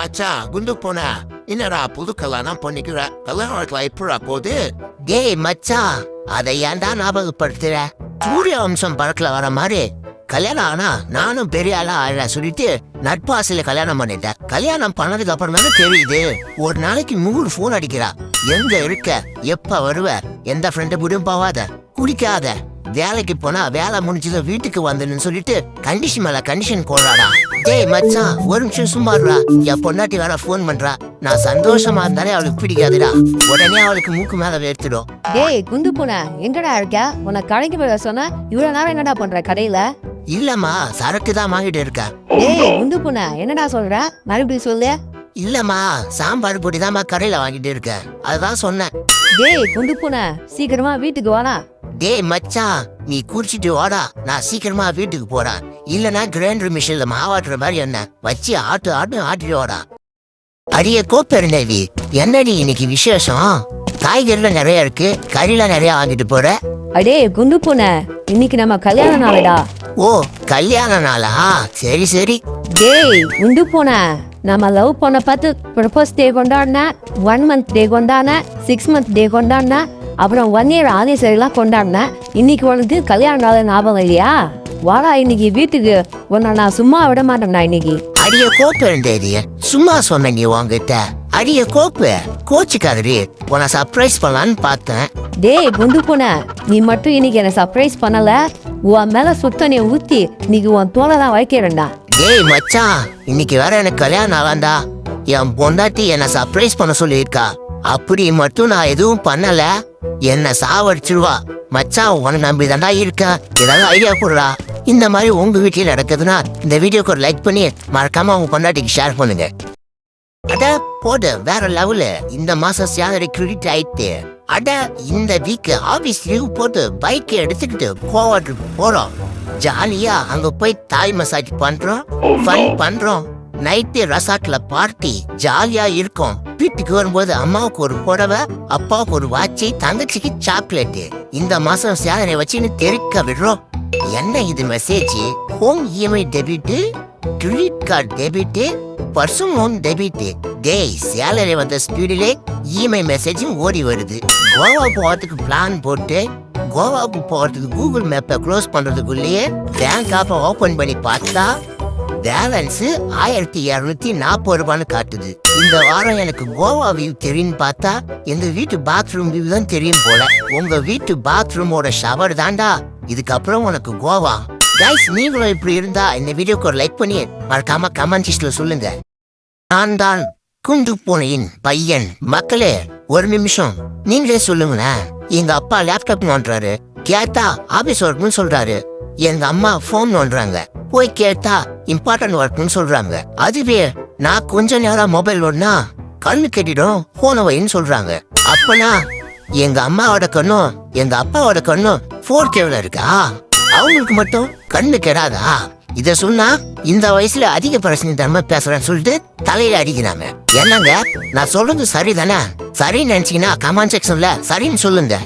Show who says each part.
Speaker 1: மச்சான் குண்டு போனா என்னடா புது கல்யாணம் பண்ணிக்கிற கல்யாணத்துல எப்படா போகுது
Speaker 2: டேய் மச்சான் அதை ஏன்டா ஞாபகப்படுத்துற சூரிய வம்சம் படத்துல வர மாதிரி கல்யாணம் ஆனா நானும் பெரிய ஆளா ஆயிட சொல்லிட்டு நட்பாசில கல்யாணம் பண்ணிட்டேன் கல்யாணம் பண்ணதுக்கு அப்புறம் தானே தெரியுது ஒரு நாளைக்கு நூறு ஃபோன் அடிக்கிறா எங்க இருக்க எப்ப வருவ எந்த ஃப்ரெண்டு கூடயும் போவாத குடிக்காத வேலைக்கு போனா வேலை முடிஞ்சதும் வீட்டுக்கு வந்துன்னு சொல்லிட்டு கண்டிஷன் மேல கண்டிஷன் போடுறாடா. டேய் மச்சான் ஒரு நிமிஷம் சும்மா இருடா. என் பொண்டாட்டி வேற ஃபோன் பண்றா. நான் சந்தோஷமா இருந்தாலே அவளுக்கு பிடிக்காதுடா. உடனே அவளுக்கு மூக்கு மேல வேர்த்துடும்.
Speaker 3: டேய் குண்டு பூனை எங்கடா இருக்க? உன்னை கடைக்கு போய் சொன்னா இவ்வளவு நேரம் என்னடா பண்ற கடையில?
Speaker 2: இல்லம்மா சரக்கு தான் வாங்கிட்டு இருக்கேன்.
Speaker 3: டேய் குண்டு பூனை என்னடா சொல்ற? மறுபடியும் சொல்லு.
Speaker 2: இல்லம்மா சாம்பார் பொடி தான்மா கடையில வாங்கிட்டு இருக்கேன் அதுதான் சொன்னேன்.
Speaker 3: டேய் குண்டு பூனை சீக்கிரமா வீட்டுக்கு வாடா.
Speaker 2: டேய் மச்சான் நீ குடிச்சிட்டு வாடா. நான் சீக்கிரமா வீட்டுக்கு போறேன். இல்லனா கிரைண்டர் மிஷின்ல மாவாட்டுற மாதிரி என்ன? வச்சு ஆட்டு ஆட்டு ஆட்டிட்டு வாடா. அரிய கோப்பெருந்தேவி என்னடி இன்னைக்கு விசேஷம்? காய்கறிலாம் நிறைய இருக்கு கறிலாம் நிறைய வாங்கிட்டு போற?
Speaker 3: அடே குண்டு பூனை இன்னைக்கு நம்ம கல்யாண நாளுடா.
Speaker 2: ஓ கல்யாண நாளா? சரி சரி.
Speaker 3: டேய் குண்டு பூனை. நம்ம லவ் பண்ண பார்த்து ப்ரப்போஸ் டே கொண்டாடின ஒன் மந்த் டே கொண்டாடின சிக்ஸ் மந்த் டே கொண்டாடின அப்புறம் ஒன் இயர் ஆனிவர்சரிலாம் கொண்டாடின இன்னைக்கு உனக்கு கல்யாண நாள் ஞாபகம் இல்லையா? வாடா இன்னைக்கு வீட்டுக்கு. உன்னை நான் சும்மா விட மாட்டேன்டா இன்னைக்கு.
Speaker 2: அரிய கோப்பெருந்தேவி சும்மா சொன்ன நீ உங்ககிட்ட அரிய கோப்பு. கோச்சுக்காதடி. உன்னை சர்ப்ரைஸ் பண்ணலான்னு பார்த்தேன்.
Speaker 3: டேய் குண்டு பூனை. நீ மட்டும் இன்னைக்கு என்ன சர்ப்ரைஸ் பண்ணல. உன் மேல சுத்த ஊத்தி இன்னைக்கு உன் தோலை தான் வைக்கிறேன்டா
Speaker 2: டேய் மச்சான் இன்னைக்கு வேற எனக்கு கல்யாணம் ஆகாண்டா என் பொண்டாட்டி என்ன சர்ப்ரைஸ் பண்ண சொல்லியிருக்கா. அப்படி மட்டும் நான் எதுவும் பண்ணல. என்ன சாவடிச்சிருவா. மச்சான் உன்னை நம்பி தாண்டா இருக்கேன். ஏதாவது ஐடியா கொடுடா. இந்த மாதிரி உங்க வீட்டில் நடக்குதுன்னா இந்த வீடியோக்கு ஒரு லைக் பண்ணி மறக்காம உங்க பொண்டாட்டிக்கு ஷேர் பண்ணுங்க. அட போடு வேற லெவலு இந்த மாசம் சேலரி கிரெடிட் ஆயிட்டு. அட இந்த வீக் ஆபீஸ் லீவ் போட்டு பைக் எடுத்துக்கிட்டு கோவாட்டுக்கு போறோம். ஜாலியா அங்க போய் தாய் மசாஜ் பண்றோம். ஃபன் பண்றோம். நைட்டு ரெசார்ட்ல பார்ட்டி ஜாலியா இருக்கும். வீட்டுக்கு வரும்போது அம்மாவுக்கு ஒரு புடவை அப்பாவுக்கு ஒரு வாட்சி தங்கச்சிக்கு சாக்லேட் இந்த மாசம் சேலரி வச்சுன்னு தெரிக்க விடுறோம். என்ன இது message home EMI debit credit card debit personal loan debit டேய் சேலரி வந்த ஸ்பீடிலே இஎம்ஐ மெசேஜும் ஓடி வருது. கோவா போகிறதுக்கு பிளான் போட்டு கோவாவுக்கு போகிறதுக்கு கூகுள் மேப்பை க்ளோஸ் பண்ணுறதுக்குள்ளேயே பேங்க் ஆப்பை ஓப்பன் பண்ணி பார்த்தா பேலன்ஸு ஆயிரத்தி இரநூத்தி நாற்பது ரூபான்னு காட்டுது. இந்த வாரம் எனக்கு கோவா வியூ தெரியும்னு பார்த்தா எங்க வீட்டு பாத்ரூம் வியூ தான் தெரியும் போல. உங்க வீட்டு பாத்ரூமோட ஷவர் தாண்டா இதுக்கப்புறம் உனக்கு கோவா. கைஸ் நீங்களும் இப்படி இருந்தா இந்த வீடியோக்கு ஒரு லைக் பண்ணி மறக்காம கமெண்ட் சொல்லுங்க. நான் தான் குண்டு பூனையின் பையன். மக்களே ஒரு நிமிஷம். நீங்களே சொல்லுங்களேன். எங்க அப்பா லேப்டாப் நோண்டுறாரு. கேட்டா ஆபீஸ் ஒர்க்னு சொல்றாரு. எங்க அம்மா போன் நோண்டுறாங்க. போய் கேட்டா இம்பார்ட்டன்ட் ஒர்க்னு சொல்றாங்க. அதுவே நான் கொஞ்ச நேரம் மொபைல் ஓடுனா கண்ணு கட்டிடும் போன வைன்னு சொல்றாங்க. அப்பனா எங்க அம்மாவோட கண்ணும் எங்க அப்பாவோட கண்ணும் ஃபோர் கேவ்ல இருக்கா? அவங்களுக்கு மட்டும் கண்ணு கெடாதா? இதை சொன்னா இந்த வயசுல அதிக பிரச்சனை தன்மை பேசுறேன்னு சொல்லிட்டு தலையில அடிக்கிறாங்க. என்னங்க? நான் சொல்றது சரிதானே? சரின்னு நினைச்சீங்கன்னா கமெண்ட் செக்ஷன்ல சரின்னு சொல்லுங்க.